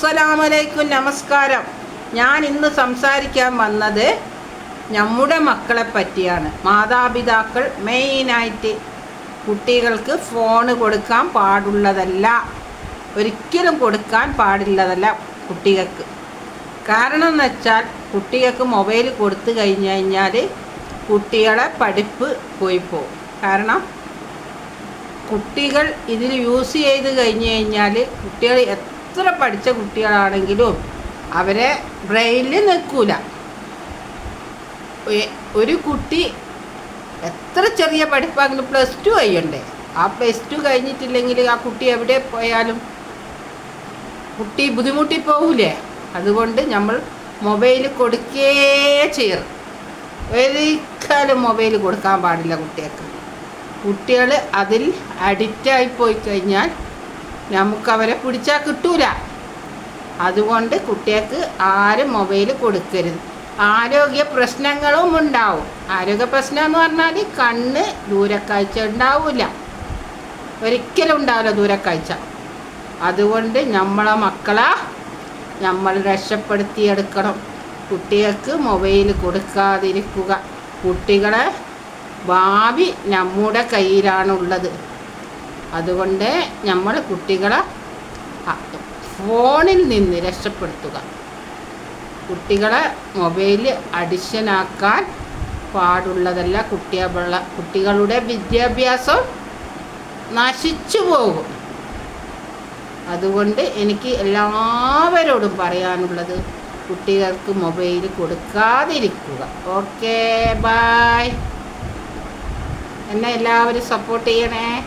അസ്സലാമലൈക്കും നമസ്കാരം. ഞാൻ ഇന്ന് സംസാരിക്കാൻ വന്നത് നമ്മുടെ മക്കളെ പറ്റിയാണ്. മാതാപിതാക്കൾ മെയിനായിട്ട് കുട്ടികൾക്ക് ഫോണ് കൊടുക്കാൻ പാടുള്ളതല്ല. ഒരിക്കലും കൊടുക്കാൻ പാടില്ലതല്ല കുട്ടികൾക്ക്. കാരണം എന്ന് വെച്ചാൽ കുട്ടികൾക്ക് മൊബൈൽ കൊടുത്തു കഴിഞ്ഞ് കഴിഞ്ഞാൽ കുട്ടികളെ പഠിപ്പ് പോയി പോകും. കാരണം കുട്ടികൾ ഇതിൽ യൂസ് ചെയ്ത് കഴിഞ്ഞ് കഴിഞ്ഞാൽ കുട്ടികൾ എത്ര പഠിച്ച കുട്ടികളാണെങ്കിലും അവരെ ബ്രെയിനിൽ നിൽക്കൂല. ഒരു കുട്ടി എത്ര ചെറിയ പഠിപ്പാണെങ്കിലും പ്ലസ് ടു കഴിയണ്ടേ? ആ പ്ലസ് ടു കഴിഞ്ഞിട്ടില്ലെങ്കിൽ ആ കുട്ടി എവിടെ പോയാലും കുട്ടി ബുദ്ധിമുട്ടി പോകൂലേ അതുകൊണ്ട് നമ്മൾ മൊബൈൽ കൊടുക്കേ ചെയ്യും ഒരിക്കലും മൊബൈൽ കൊടുക്കാൻ പാടില്ല കുട്ടികൾക്ക്. കുട്ടികൾ അതിൽ അഡിക്റ്റായി പോയി കഴിഞ്ഞാൽ നമുക്കവരെ പിടിച്ചാൽ കിട്ടൂല. അതുകൊണ്ട് കുട്ടികൾക്ക് ആരും മൊബൈൽ കൊടുക്കരുത്. ആരോഗ്യ പ്രശ്നങ്ങളും ഉണ്ടാവും. ആരോഗ്യ പ്രശ്നം എന്ന് പറഞ്ഞാൽ കണ്ണ് ദൂരക്കാഴ്ച ഉണ്ടാവില്ല ഒരിക്കലും ഉണ്ടാവില്ല ദൂരക്കാഴ്ച. അതുകൊണ്ട് നമ്മളെ മക്കളെ നമ്മൾ രക്ഷപ്പെടുത്തിയെടുക്കണം. കുട്ടികൾക്ക് മൊബൈൽ കൊടുക്കാതിരിക്കുക. കുട്ടികളെ ഭാവി നമ്മുടെ കയ്യിലാണുള്ളത്. അതുകൊണ്ട് നമ്മൾ കുട്ടികളെ ഫോണിൽ നിന്ന് രക്ഷപ്പെടുത്തുക. കുട്ടികളെ മൊബൈൽ അഡിഷനാക്കാൻ പാടുള്ളതല്ല കുട്ടികളുടെ കുട്ടികളുടെ വിദ്യാഭ്യാസം നശിച്ചു പോകും. അതുകൊണ്ട് എനിക്ക് എല്ലാവരോടും പറയാനുള്ളത് കുട്ടികൾക്ക് മൊബൈൽ കൊടുക്കാതിരിക്കുക. Okay bye. എന്നെ എല്ലാവരും സപ്പോർട്ട് ചെയ്യണേ.